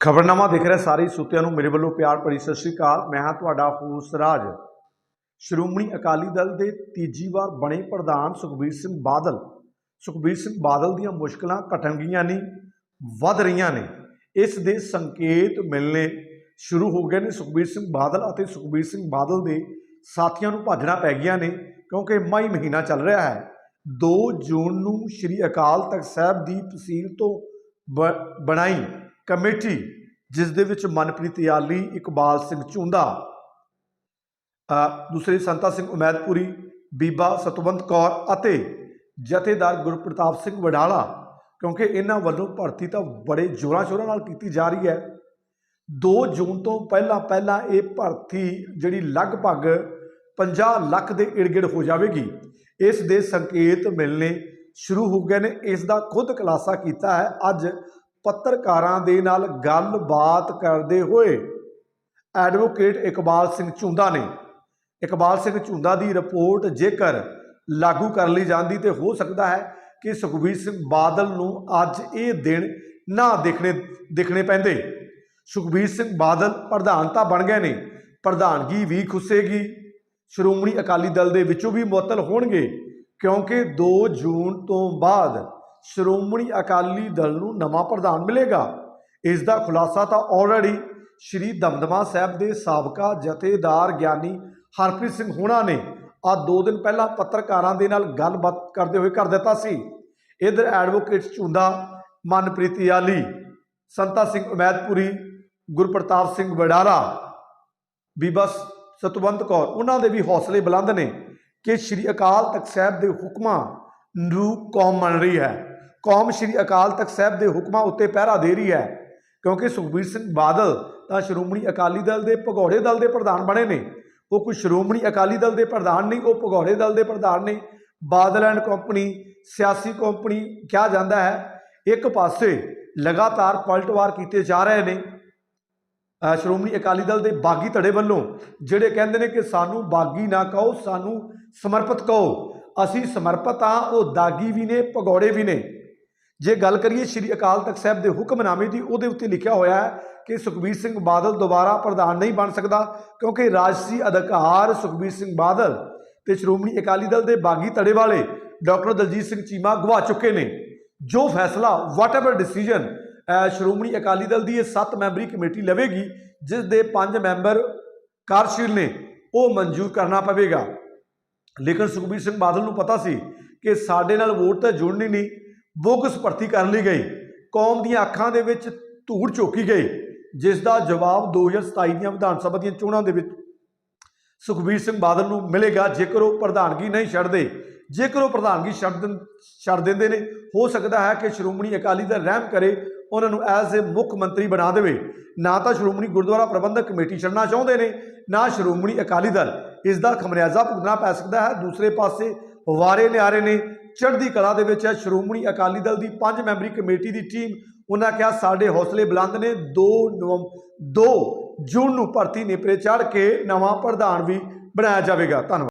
ਖਬਰਨਾਮਾ ਦੇਖ ਰਹੇ ਸਾਰੇ ਸੁੱਤਿਆਂ ਨੂੰ ਮੇਰੇ ਵੱਲੋਂ ਪਿਆਰ ਭਰੀ ਸਤਿ ਸ਼੍ਰੀ ਅਕਾਲ। ਮੈਂ ਹਾਂ ਤੁਹਾਡਾ ਹੋਸ ਰਾਜ। ਸ਼੍ਰੋਮਣੀ ਅਕਾਲੀ ਦਲ ਦੇ ਤੀਜੀ ਵਾਰ ਬਣੇ ਪ੍ਰਧਾਨ ਸੁਖਬੀਰ ਸਿੰਘ ਬਾਦਲ। ਸੁਖਬੀਰ ਸਿੰਘ ਬਾਦਲ ਦੀਆਂ ਮੁਸ਼ਕਲਾਂ ਘਟਣਗੀਆਂ ਨਹੀਂ, ਵੱਧ ਰਹੀਆਂ ਨੇ। ਇਸ ਦੇ ਸੰਕੇਤ ਮਿਲਣੇ ਸ਼ੁਰੂ ਹੋ ਗਏ ਨੇ। ਸੁਖਬੀਰ ਸਿੰਘ ਬਾਦਲ ਅਤੇ ਸੁਖਬੀਰ ਸਿੰਘ ਬਾਦਲ ਦੇ ਸਾਥੀਆਂ ਨੂੰ ਭਾਜਣਾ ਪੈ ਗਈਆਂ ਨੇ, ਕਿਉਂਕਿ ਮਈ ਮਹੀਨਾ ਚੱਲ ਰਿਹਾ ਹੈ। 2 ਜੂਨ ਨੂੰ ਸ੍ਰੀ ਅਕਾਲ ਤਖਤ ਸਾਹਿਬ ਦੀ ਤਹਿਸੀਲ ਤੋਂ ਬ- ਬਣਾਈ ਕਮੇਟੀ, ਜਿਸ ਦੇ ਵਿੱਚ ਮਨਪ੍ਰੀਤ ਯਾਲੀ, ਇਕਬਾਲ ਸਿੰਘ ਚੁੰਦਾ ਦੂਸਰੇ ਸੰਤਾ ਸਿੰਘ ਉਮੈਦਪੁਰੀ, ਬੀਬਾ ਸਤਵੰਤ ਕੌਰ ਅਤੇ ਜਥੇਦਾਰ ਗੁਰਪ੍ਰਤਾਪ ਸਿੰਘ ਵਡਾਲਾ, ਕਿਉਂਕਿ ਇਹਨਾਂ ਵੱਲੋਂ ਭਰਤੀ ਤਾਂ ਬੜੇ ਜ਼ੋਰਾਂ ਸ਼ੋਰਾਂ ਨਾਲ ਕੀਤੀ ਜਾ ਰਹੀ ਹੈ। 2 ਜੂਨ ਤੋਂ ਪਹਿਲਾਂ ਪਹਿਲਾਂ ਇਹ ਭਰਤੀ ਜਿਹੜੀ ਲਗਭਗ 50 ਲੱਖ ਦੇ ਇਰਗਿੜ ਹੋ ਜਾਵੇਗੀ। ਇਸ ਦੇ ਸੰਕੇਤ ਮਿਲਣੇ ਸ਼ੁਰੂ ਹੋ ਗਏ ਨੇ। ਇਸ ਦਾ ਖੁਦ ਖੁਲਾਸਾ ਕੀਤਾ ਹੈ। ਅੱਜ ਪੱਤਰਕਾਰਾਂ ਦੇ ਨਾਲ ਗੱਲਬਾਤ ਕਰਦੇ ਹੋਏ ਐਡਵੋਕੇਟ ਇਕਬਾਲ ਸਿੰਘ ਝੁੰਦਾ ਨੇ, ਇਕਬਾਲ ਸਿੰਘ ਝੁੰਦਾ ਦੀ ਰਿਪੋਰਟ ਜੇਕਰ ਲਾਗੂ ਕਰ ਲਈ ਜਾਂਦੀ ਤੇ ਹੋ ਸਕਦਾ ਹੈ ਕਿ ਸੁਖਬੀਰ ਸਿੰਘ ਬਾਦਲ ਨੂੰ ਅੱਜ ਇਹ ਦਿਨ ਨਾ ਦੇਖਣੇ ਦੇਖਣੇ ਪੈਂਦੇ। ਸੁਖਬੀਰ ਸਿੰਘ ਬਾਦਲ ਪ੍ਰਧਾਨ ਤਾਂ ਬਣ ਗਏ ਨੇ, ਪ੍ਰਧਾਨਗੀ ਵੀ ਖੁੱਸੇਗੀ। ਸ਼੍ਰੋਮਣੀ ਅਕਾਲੀ ਦਲ ਦੇ ਵਿੱਚੋਂ ਵੀ ਮੁਅੱਤਲ ਹੋਣਗੇ ਕਿਉਂਕਿ 2 ਜੂਨ ਤੋਂ ਬਾਅਦ ਸ਼੍ਰੋਮਣੀ ਅਕਾਲੀ ਦਲ ਨੂੰ ਨਵਾਂ ਪ੍ਰਧਾਨ ਮਿਲੇਗਾ। ਇਸ ਦਾ ਖੁਲਾਸਾ ਤਾਂ ਆਲਰੇਡੀ ਸ਼੍ਰੀ ਦਮਦਮਾ ਸਾਹਿਬ ਦੇ ਸਾਬਕਾ ਜਥੇਦਾਰ ਗਿਆਨੀ ਹਰਪ੍ਰੀਤ ਸਿੰਘ ਹੋਣਾ ਨੇ ਆ ਦੋ ਦਿਨ ਪਹਿਲਾਂ ਪੱਤਰਕਾਰਾਂ ਦੇ ਨਾਲ ਗੱਲਬਾਤ ਕਰਦੇ ਹੋਏ ਕਰ ਦਿੱਤਾ ਸੀ। ਇਧਰ ਐਡਵੋਕੇਟ ਚੁੰਦਾ ਮਨਪ੍ਰੀਤ ਯਾਲੀ, ਸੰਤਾ ਸਿੰਘ ਉਮੈਦਪੁਰੀ, ਗੁਰਪ੍ਰਤਾਪ ਸਿੰਘ ਵਡਾਲਾ ਬੀਬਸ ਸਤਵੰਤ ਕੌਰ, ਉਹਨਾਂ ਦੇ ਵੀ ਹੌਸਲੇ ਬੁਲੰਦ ਨੇ ਕਿ ਸ਼੍ਰੀ ਅਕਾਲ ਤਖਤ ਸਾਹਿਬ ਦੇ ਹੁਕਮਾਂ ਨੂੰ ਕੌਮ ਮੰਨ ਰਹੀ ਹੈ। ਕੌਮ ਸ਼੍ਰੀ ਅਕਾਲ ਤਖਤ ਸਾਹਿਬ ਦੇ ਹੁਕਮਾਂ ਉੱਤੇ ਪਹਿਰਾ ਦੇ ਰਹੀ ਹੈ। ਕਿਉਂਕਿ ਸੁਖਬੀਰ ਸਿੰਘ ਬਾਦਲ ਤਾਂ ਸ਼੍ਰੋਮਣੀ ਅਕਾਲੀ ਦਲ ਦੇ ਭਗੌੜੇ ਦਲ ਦੇ ਪ੍ਰਧਾਨ ਬਣੇ ਨੇ। ਉਹ ਕੋਈ ਸ਼੍ਰੋਮਣੀ ਅਕਾਲੀ ਦਲ ਦੇ ਪ੍ਰਧਾਨ ਨਹੀਂ, ਉਹ ਭਗੌੜੇ ਦਲ ਦੇ ਪ੍ਰਧਾਨ ਨੇ। ਬਾਦਲ ਐਂਡ ਕੰਪਨੀ, ਸਿਆਸੀ ਕੰਪਨੀ ਕਿਹਾ ਜਾਂਦਾ ਹੈ, ਇੱਕ ਪਾਸੇ ਲਗਾਤਾਰ ਪਲਟਵਾਰ ਕੀਤੇ ਜਾ ਰਹੇ ਨੇ ਸ਼੍ਰੋਮਣੀ ਅਕਾਲੀ ਦਲ ਦੇ ਬਾਗੀ ਧੜੇ ਵੱਲੋਂ, ਜਿਹੜੇ ਕਹਿੰਦੇ ਨੇ ਕਿ ਸਾਨੂੰ ਬਾਗੀ ਨਾ ਕਹੋ, ਸਾਨੂੰ ਸਮਰਪਿਤ ਕਹੋ। ਅਸੀਂ ਸਮਰਪਿਤ ਹਾਂ, ਉਹ ਦਾਗੀ ਵੀ ਨੇ, ਭਗੌੜੇ ਵੀ ਨੇ। ਜੇ ਗੱਲ ਕਰੀਏ ਸ਼੍ਰੀ ਅਕਾਲ ਤਖਤ ਸਾਹਿਬ ਦੇ ਹੁਕਮਨਾਮੇ ਦੀ, ਉਹਦੇ ਉੱਤੇ ਲਿਖਿਆ ਹੋਇਆ ਹੈ ਕਿ ਸੁਖਬੀਰ ਸਿੰਘ ਬਾਦਲ ਦੁਬਾਰਾ ਪ੍ਰਧਾਨ ਨਹੀਂ ਬਣ ਸਕਦਾ, ਕਿਉਂਕਿ ਰਾਜਸੀ ਅਧਿਕਾਰ ਸੁਖਬੀਰ ਸਿੰਘ ਬਾਦਲ ਤੇ ਸ਼੍ਰੋਮਣੀ ਅਕਾਲੀ ਦਲ ਦੇ ਬਾਗੀ ਧੜੇ ਵਾਲੇ ਡਾਕਟਰ ਦਲਜੀਤ ਸਿੰਘ ਚੀਮਾ ਗਵਾ ਚੁੱਕੇ ਨੇ। ਜੋ ਫੈਸਲਾ ਵਾਟਐਵਰ ਡਿਸੀਜਨ ਸ਼੍ਰੋਮਣੀ ਅਕਾਲੀ ਦਲ ਦੀ ਇਹ 7 ਮੈਂਬਰੀ ਕਮੇਟੀ ਲਵੇਗੀ, ਜਿਸ ਦੇ 5 ਮੈਂਬਰ ਕਾਰਜਸ਼ੀਲ ਨੇ, ਉਹ ਮਨਜ਼ੂਰ ਕਰਨਾ ਪਵੇਗਾ। ਲੇਕਿਨ ਸੁਖਬੀਰ ਸਿੰਘ ਬਾਦਲ ਨੂੰ ਪਤਾ ਸੀ ਕਿ ਸਾਡੇ ਨਾਲ ਵੋਟ ਤਾਂ ਜੁੜਨੀ ਨਹੀਂ ਬੋਗਸ ਭਰਤੀ ਕਰ ਲਈ ਗਈ। ਕੌਮ ਦੀਆਂ ਅੱਖਾਂ ਦੇ ਵਿੱਚ ਧੂੜ ਝੋਕੀ ਗਈ ਜਿਸ ਦਾ ਜਵਾਬ 2027 ਦੀਆਂ ਵਿਧਾਨ ਸਭਾ ਦੀਆਂ ਚੋਣਾਂ ਦੇ ਵਿੱਚ ਸੁਖਬੀਰ ਸਿੰਘ ਬਾਦਲ ਨੂੰ ਮਿਲੇਗਾ। ਜੇਕਰ ਉਹ ਪ੍ਰਧਾਨਗੀ ਨਹੀਂ ਛੱਡਦੇ, ਜੇਕਰ ਉਹ ਪ੍ਰਧਾਨਗੀ ਛੱਡ ਦਿੰ, ਛੱਡ ਦਿੰਦੇ ਨੇ, ਹੋ ਸਕਦਾ ਹੈ ਕਿ ਸ਼੍ਰੋਮਣੀ ਅਕਾਲੀ ਦਲ ਰਹਿਮ ਕਰੇ, ਉਹਨਾਂ ਨੂੰ ਐਜ਼ ਏ ਮੁੱਖ ਮੰਤਰੀ ਬਣਾ ਦੇਵੇ। ਨਾ ਤਾਂ ਸ਼੍ਰੋਮਣੀ ਗੁਰਦੁਆਰਾ ਪ੍ਰਬੰਧਕ ਕਮੇਟੀ ਛੱਡਣਾ ਚਾਹੁੰਦੇ ਨੇ, ਨਾ ਸ਼੍ਰੋਮਣੀ ਅਕਾਲੀ ਦਲ। ਇਸ ਦਾ ਖਮਰਿਆਜ਼ਾ ਭੁਗਤਣਾ ਪੈ ਸਕਦਾ ਹੈ। ਦੂਸਰੇ ਪਾਸੇ ਵਾਰੇ ਨਿਆਰੇ ਨੇ। ਚੜ੍ਹਦੀ ਕਲਾ ਦੇ ਵਿੱਚ ਹੈ ਸ਼੍ਰੋਮਣੀ ਅਕਾਲੀ ਦਲ ਦੀ ਪੰਜ ਮੈਂਬਰੀ ਕਮੇਟੀ ਦੀ ਟੀਮ, ਉਹਨਾਂ ਕਿਹਾ ਸਾਡੇ ਹੌਸਲੇ ਬੁਲੰਦ ਨੇ। 2 ਨਵੰਬਰ 2 ਜੂਨ ਨੂੰ ਭਰਤੀ ਨੇਪਰੇ ਚੜ੍ਹ ਕੇ ਨਵਾਂ ਪ੍ਰਧਾਨ ਵੀ ਬਣਾਇਆ ਜਾਵੇਗਾ। ਧੰਨਵਾਦ।